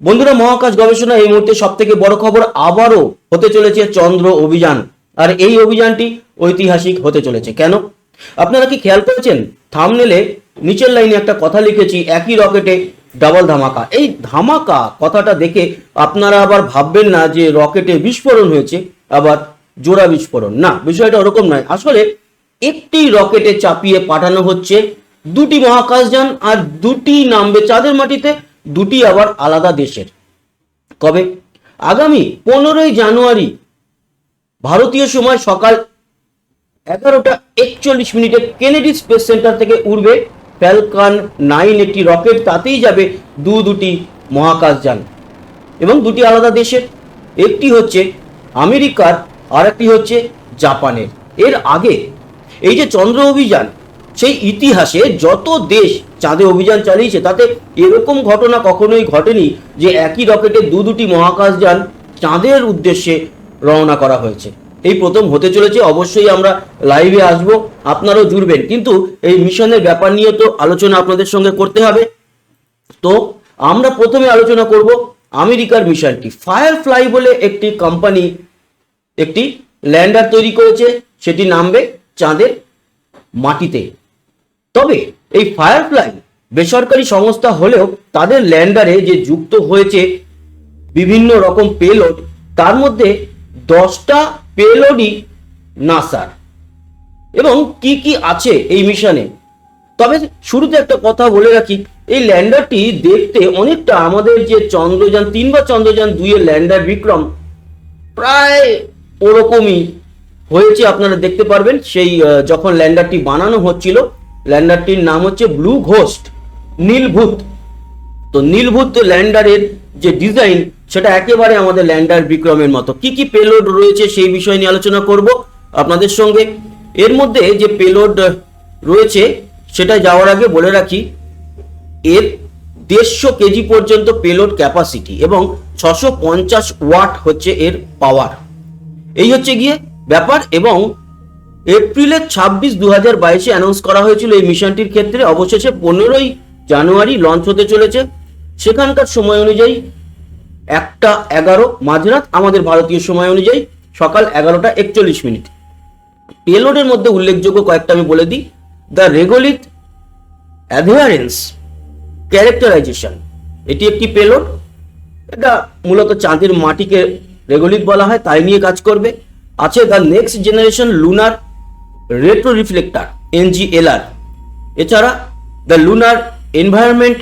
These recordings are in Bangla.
বন্ধুরা, মহাকাশ গবেষণা এই মুহূর্তে সব থেকে বড় খবর আবারও হতে চলেছে চন্দ্র অভিযান। আর এই অভিযানটি ঐতিহাসিক হতে চলেছে। কেন? আপনারা কি খেয়াল করেছেন? থামনেলে নিচের লাইনে একটা কথা লিখেছি, একই রকেটে ডাবল ধামাকা। এই ধামাকা কথাটা দেখে আপনারা আবার ভাববেন না যে রকেটে বিস্ফোরণ হয়েছে, আবার জোড়া বিস্ফোরণ। না, বিষয়টা ওরকম নয়। আসলে একটি রকেটে চাপিয়ে পাঠানো হচ্ছে দুটি মহাকাশযান আর দুটি নামবে চাঁদের মাটিতে। দুটি আবার আলাদা দেশের। কবে? আগামী পনেরোই জানুয়ারি ভারতীয় সময় সকাল এগারোটা একচল্লিশ মিনিটে কেনেডি স্পেস সেন্টার থেকে উড়বে। ফ্যালকন নাইন একটি রকেট, তাতেই যাবে দু দুটি মহাকাশযান এবং দুটি আলাদা দেশের। একটি হচ্ছে আমেরিকার আর একটি হচ্ছে জাপানের। এর আগে এই যে চন্দ্র অভিযান সেই ইতিহাসে যত দেশ চাঁদে অভিযান চালিয়েছে, তাতে এরকম ঘটনা কখনোই ঘটেনি যে একই রকেটে দু দুটি মহাকাশযান চাঁদের উদ্দেশ্যে রওনা করা হয়েছে। এই প্রথম হতে চলেছে, অবশ্যই আমরা লাইভে আসব, আপনারাও জুড়বেন। কিন্তু এই মিশনের ব্যাপার নিয়ে তো আলোচনা আপনাদের সঙ্গে করতে হবে। তো আমরা প্রথমে আলোচনা করব আমেরিকার মিশনটি। ফায়ারফ্লাই বলে একটি কোম্পানি একটি ল্যান্ডার তৈরি করেছে, সেটি নামবে চাঁদের মাটিতে। তবে এই ফায়ারফ্লাই বেসরকারি সংস্থা হলেও তাদের ল্যান্ডারে যে যুক্ত হয়েছে বিভিন্ন রকম পেলোড, তার মধ্যে দশটা পেলোডই নাসার। এবং কি কি আছে এই মিশনে? তবে শুরুতে একটা কথা বলে রাখি, এই ল্যান্ডারটি দেখতে অনেকটা আমাদের যে চন্দ্রযান তিন বা চন্দ্রযান দুইয়ের ল্যান্ডার বিক্রম, প্রায় ওরকমই হয়েছে, আপনারা দেখতে পারবেন। সেই যখন ল্যান্ডারটি বানানো হচ্ছিল ল্যান্ডারটির নাম হচ্ছে ব্লু ঘোস্ট নীলভূত তো নীলভূত ল্যান্ডারের যে ডিজাইন, সেটা একেবারে আমাদের ল্যান্ডার বিক্রমের মতো। কি কি পেলোড রয়েছে সেই বিষয় নিয়ে আলোচনা করব আপনাদের সঙ্গে। এর মধ্যে যে পেলোড রয়েছে, সেটা যাওয়ার আগে বলে রাখি, এর দেড়শো কেজি পর্যন্ত পেলোড ক্যাপাসিটি এবং ছশো পঞ্চাশ ওয়াট হচ্ছে এর পাওয়ার। এই হচ্ছে গিয়ে ব্যাপার এবং এপ্রিলের ছাব্বিশ দু হাজার বাইশে অ্যানাউন্স করা হয়েছিল এই মিশনটির ক্ষেত্রে। অবশেষে পনেরোই জানুয়ারি লঞ্চ হতে চলেছে। সেখানকার সময় অনুযায়ী একটা এগারো, মাঝরাত আমাদের ভারতীয় সময় অনুযায়ী সকাল এগারোটা একচল্লিশ মিনিট। পেলোডের মধ্যে উল্লেখযোগ্য কয়েকটা আমি বলে দিই। দ্য রেগোলিথ অ্যাডহারেন্স ক্যারেক্টারাইজেশন, এটি একটি পেলোড। এটা মূলত চাঁদের মাটিকে রেগোলিথ বলা হয়, তাই নিয়ে কাজ করবে। আছে the next generation lunar retro reflector NGLR এছাড়া the lunar environment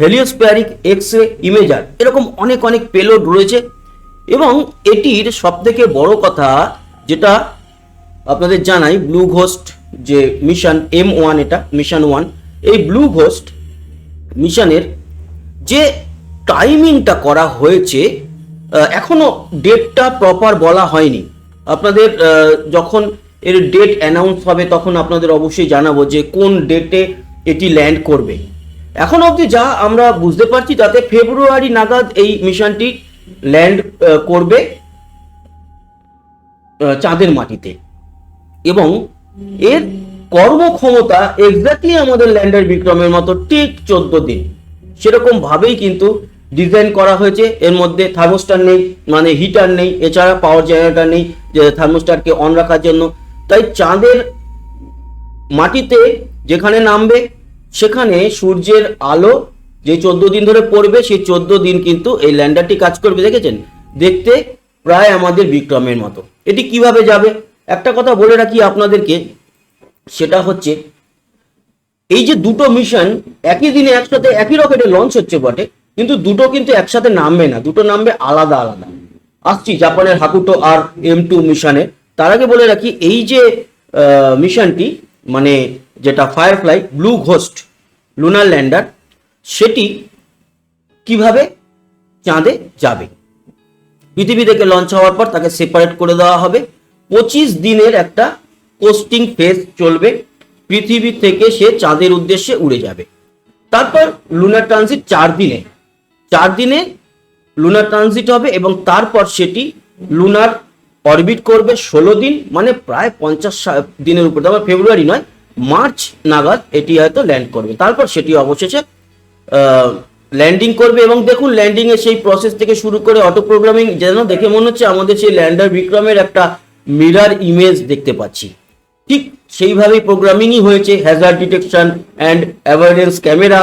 heliospheric X ray imager এরকম অনেক অনেক পেলোড রয়েছে। এবং এটির সবথেকে বড় কথা যেটা আপনাদের জানাই ব্লু ঘোস্ট যে মিশন এম ওয়ান এটা মিশন ওয়ান এই ব্লু ঘোস্ট মিশনের যে টাইমিংটা করা হয়েছে আহ, এখনও ডেটটা প্রপার বলা হয়নি। আপনাদের যখন এর ডেট অ্যানাউন্স হবে তখন আপনাদের অবশ্যই জানাব যে কোন ডেটে এটি ল্যান্ড করবে। এখন অবধি যা আমরা বুঝতে পারছি তাতে ফেব্রুয়ারি নাগাদ এই মিশনটি ল্যান্ড করবে চাঁদের মাটিতে। এবং এর কর্মক্ষমতা এক্স্যাক্টলি আমাদের ল্যান্ডার বিক্রমের মতো ঠিক চোদ্দ দিন। সেরকম ভাবেই কিন্তু ডিজাইন করা হয়েছে। এর মধ্যে থার্মোস্টার নেই মানে হিটার নেই, এছাড়া পাওয়ার জেনারেটার নেই, যে থার্মোস্টারকে অন রাখার জন্য। তাই চাঁদের মাটিতে যেখানে নামবে, সেখানে সূর্যের আলো যে চোদ্দ দিন ধরে পড়বে, সেই চোদ্দ দিন কিন্তু এই ল্যান্ডারটি কাজ করবে, দেখেছেন? দেখতে প্রায় আমাদের বিক্রমের মতো। এটি কীভাবে যাবে? একটা কথা বলে রাখি আপনাদেরকে, সেটা হচ্ছে, এই যে দুটো মিশন একই দিনে একসাথে একই রকেটে লঞ্চ হচ্ছে বটে, কিন্তু দুটো কিন্তু একসাথে নামবে না, দুটো নামবে আলাদা আলাদা। আসছি, জাপানের হাকুটো আর এম টু মিশনে। তার আগে বলে রাখি, এই যে মিশনটি মানে যেটা firefly blue ghost lunar lander সেটি কীভাবে চাঁদে যাবে? পৃথিবী থেকে লঞ্চ হওয়ার পর তাকে সেপারেট করে দেওয়া হবে। পঁচিশ দিনের একটা কোস্টিং ফেজ চলবে। পৃথিবী থেকে সে চাঁদের উদ্দেশ্যে উড়ে যাবে। তারপর লুনার ট্রানজিট চার দিনে। চার দিনে লুনার ট্রানজিট হবে এবং তারপর সেটি লুনার অরবিট করবে ষোলো দিন মানে প্রায় পঞ্চাশ দিনের উপর। তারপর ফেব্রুয়ারি নয় মার্চ নাগাদ এটি হয়তো ল্যান্ড করবে। তারপর সেটি অবশেষে ল্যান্ডিং করবে এবং দেখুন ল্যান্ডিং এর সেই প্রসেস থেকে শুরু করে অটো প্রোগ্রামিং যেন দেখে মনে হচ্ছে আমাদের সেই ল্যান্ডার বিক্রমের একটা মিরার ইমেজ দেখতে পাচ্ছি। ঠিক সেইভাবেই প্রোগ্রামিংই হয়েছে hazard detection and avoidance camera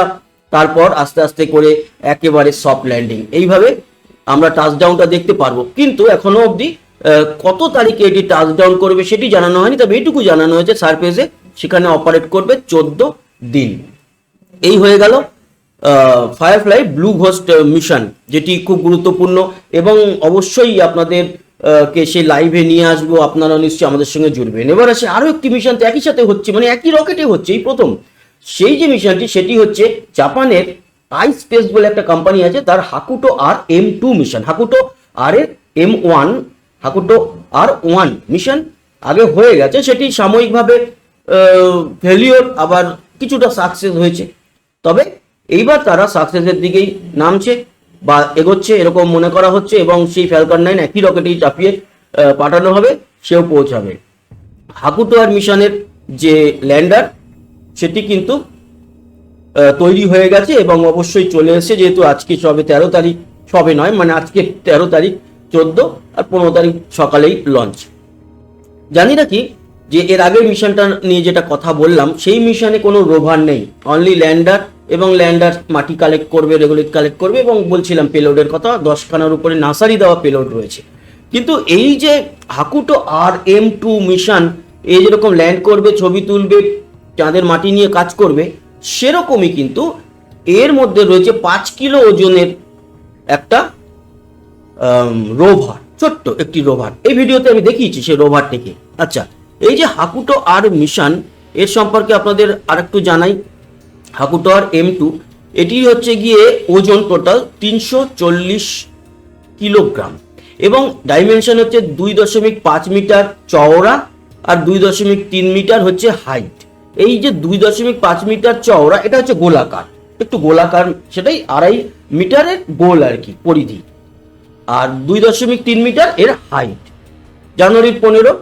তারপর আস্তে আস্তে করে একেবারে সফট ল্যান্ডিং এইভাবে আমরা টাচডাউনটা দেখতে পারব। কিন্তু এখনও অবধি কত তারিখে এটি টাচডাউন করবে সেটি জানানো হয়নি, তবে এইটুকু জানানো হয়েছে, সারফেসে সেখানে অপারেট করবে চোদ্দ দিন। এই হয়ে গেল ফায়ারফ্লাই ব্লু ঘোস্ট মিশন যেটি খুব গুরুত্বপূর্ণ এবং অবশ্যই আপনাদের কে সেই লাইভে নিয়ে আসব আপনারা নিশ্চয়ই আমাদের সঙ্গে জুড়বেন। এবার আসে আরও একটি মিশন তো একই সাথে হচ্ছে মানে একই রকেটে হচ্ছে, এই প্রথম। সেই যে মিশনটি সেটি হচ্ছে জাপানের আই স্পেস বলে একটা কোম্পানি আছে, তার Hakuto R M two mission Hakuto R M one Hakuto R one mission আগে হয়ে গেছে, সেটি সাময়িকভাবে ফেলিওর আবার কিছুটা সাকসেস হয়েছে। তবে এইবার তারা সাকসেসের দিকেই নামছে বা এগোচ্ছে, এরকম মনে করা হচ্ছে, এবং সেই ফ্যালকন নাইন একই রকেটেই চাপিয়ে পাঠানো হবে, সেও পৌঁছাবে। হাকুটোয়ার মিশনের যে ল্যান্ডার সেটি কিন্তু তৈরি হয়ে গেছে এবং অবশ্যই চলে এসেছে, যেহেতু আজকে সবে তেরো তারিখ, সবে নয় মানে আজকে তেরো তারিখ চোদ্দ আর পনেরো তারিখ সকালেই লঞ্চ জানি নাকি যে এর আগের মিশনটা নিয়ে যেটা কথা বললাম, সেই মিশনে কোনো রোভার নেই। অনলি ল্যান্ডার এবং ল্যান্ডার মাটি কালেক্ট করবে রেগুলেট কালেক্ট করবে এবং বলছিলাম পেলোডের কথা, দশখানার উপরে নাসারি দেওয়া পেলোড রয়েছে। কিন্তু এই যে Hakuto R M two mission এই যেরকম ল্যান্ড করবে, ছবি তুলবে, চাঁদের মাটি নিয়ে কাজ করবে, সেরকমই কিন্তু এর মধ্যে রয়েছে পাঁচ কিলো ওজনের একটা রোভার, ছোট্ট একটি রোভার। এই ভিডিওতে আমি দেখিয়েছি সেই রোভারটিকে। আচ্ছা এই যে হাকুটো আর মিশন, এর সম্পর্কে আপনাদের আরেকটু জানাই। হাকুটো আর এম টু, এটি হচ্ছে গিয়ে ওজন টোটাল তিনশো চল্লিশ কিলোগ্রাম এবং ডাইমেনশন হচ্ছে দুই দশমিক পাঁচ মিটার চওড়া আর দুই দশমিক তিন মিটার হচ্ছে হাইট। এই যে দুই দশমিক পাঁচ মিটার চওড়া, এটা হচ্ছে গোলাকার। একটু গোলাকার, সেটাই আড়াই মিটারের গোল আর কি, পরিধি। আর দুই দশমিক তিন মিটার এর হাইট জানুয়ারির পনেরো,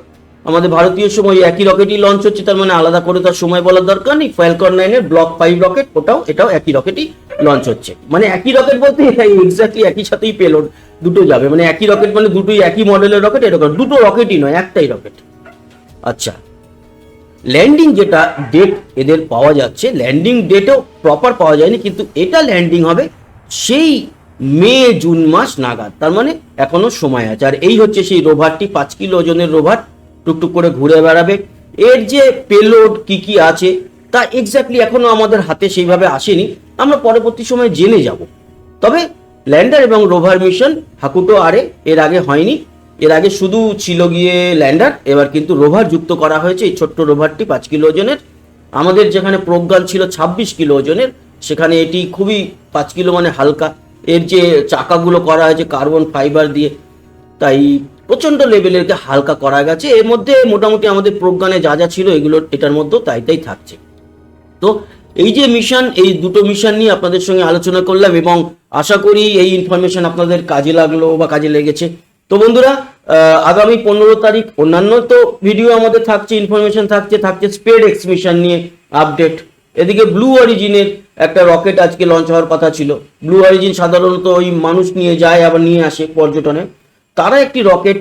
আমাদের ভারতীয় সময় একই রকেটই লঞ্চ হচ্ছে, তার মানে আলাদা করে তার সময় বলার দরকার নেই। ফ্যালকন নাইনের ব্লক ফাইভ রকেট ওটাও, এটাও একই রকেটই লঞ্চ হচ্ছে। মানে একই রকেট বলতে এক্স্যাক্টলি একই সাথেই পেলোড দুটো যাবে। মানে একই রকেট মানে দুটোই একই মডেলের রকেট এরকম দুটো রকেটই নয়, একটাই রকেট আচ্ছা ল্যান্ডিং যেটা ডেট এদের পাওয়া যাচ্ছে ল্যান্ডিং ডেটও প্রপার পাওয়া যায়নি, কিন্তু এটা ল্যান্ডিং হবে সেই মে, জুন মাস নাগাদ। তার মানে এখনও সময় আছে। আর এই হচ্ছে সেই রোভারটি, পাঁচ কিলো ওজনের রোভার, টুকটুক করে ঘুরে বেড়াবে। এর যে পেলোড কি কি আছে, তা এক্স্যাক্টলি এখনও আমাদের হাতে সেইভাবে আসেনি। আমরা পরবর্তী সময় জেনে যাব। তবে ল্যান্ডার এবং রোভার মিশন হাকুটো আরে এর আগে হয়নি। এর আগে শুধু ছিল গিয়ে ল্যান্ডার, এবার কিন্তু রোভার যুক্ত করা হয়েছে এই ছোট্ট রোভারটি, পাঁচ কিলো ওজনের। আমাদের যেখানে প্রজ্ঞান ছিল ছাব্বিশ কিলো ওজনের, সেখানে এটি খুবই পাঁচ কিলো মানে হালকা। এর যে চাকাগুলো করা হয়েছে কার্বন ফাইবার দিয়ে, তাই প্রচণ্ড লেভেলেরকে হালকা করা গেছে। এর মধ্যে মোটামুটি আমাদের প্রজ্ঞানে যা যা ছিল এগুলো এটার মধ্যেও তাই তাই থাকছে। তো এই যে মিশন এই দুটো মিশন নিয়ে আপনাদের সঙ্গে আলোচনা করলাম এবং আশা করি এই ইনফরমেশন আপনাদের কাজে লাগল বা কাজে লেগেছে। তো বন্ধুরা আগামী পনেরো তারিখ অন্যান্য তো ভিডিও আমাদের থাকছে ইনফরমেশন থাকছে থাকছে স্পেড এক্স মিশন নিয়ে আপডেট এদিকে ব্লু অরিজিনের একটা রকেট আজকে লঞ্চ হওয়ার কথা ছিল। ব্লু অরিজিন সাধারণত ওই মানুষ নিয়ে যায়, আবার নিয়ে আসে পর্যটনে। তারা একটি রকেট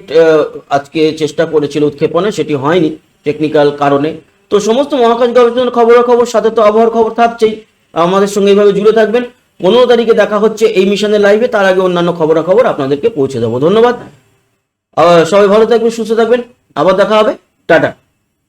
আজকে চেষ্টা করেছিল উৎক্ষেপণে, সেটি হয়নি টেকনিক্যাল কারণে। তো সমস্ত মহাকাশ গবেষণার খবরাখবর, সাথে তো আবহাওয়ার খবর থাকছেই। আমাদের সঙ্গে এইভাবে জুড়ে থাকবেন। পনেরো তারিখে দেখা হচ্ছে এই মিশনের লাইভে তার আগে অন্যান্য খবরাখবর আপনাদেরকে পৌঁছে দেবো। ধন্যবাদ। সবাই ভালো থাকবেন, সুস্থ থাকবেন। আবার দেখা হবে। টাটা।